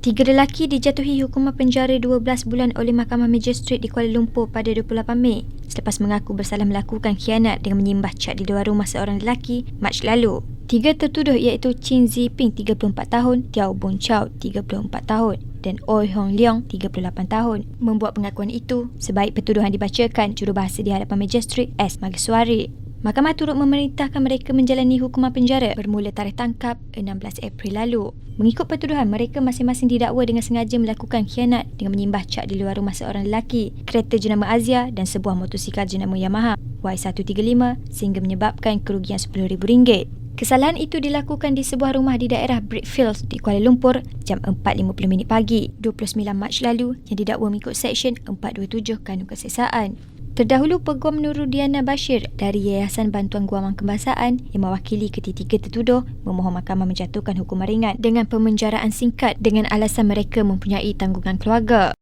Tiga lelaki dijatuhi hukuman penjara 12 bulan oleh Mahkamah Magistrate di Kuala Lumpur pada 28 Mei selepas mengaku bersalah melakukan khianat dengan menyimbah cat di luar rumah seorang lelaki Mac lalu. Tiga tertuduh iaitu Chin Ziping 34 tahun, Tiao Bun Chow 34 tahun dan Oi Hong Leong 38 tahun membuat pengakuan itu sebaik pertuduhan dibacakan jurubahasa di hadapan Magistrate S. Mageswari. Mahkamah turut memerintahkan mereka menjalani hukuman penjara bermula tarikh tangkap 16 April lalu. Mengikut pertuduhan, mereka masing-masing didakwa dengan sengaja melakukan khianat dengan menyimbah cat di luar rumah seorang lelaki, kereta jenama Azia dan sebuah motosikal jenama Yamaha Y135 sehingga menyebabkan kerugian RM10,000. Kesalahan itu dilakukan di sebuah rumah di daerah Brickfields di Kuala Lumpur jam 4.50 pagi 29 Mac lalu yang didakwa mengikut Seksyen 427 Kanun Keseksaan. Terdahulu Peguam Nurudiana Bashir dari Yayasan Bantuan Guaman Kebangsaan yang mewakili ketiga tertuduh memohon mahkamah menjatuhkan hukuman ringan dengan pemenjaraan singkat dengan alasan mereka mempunyai tanggungan keluarga.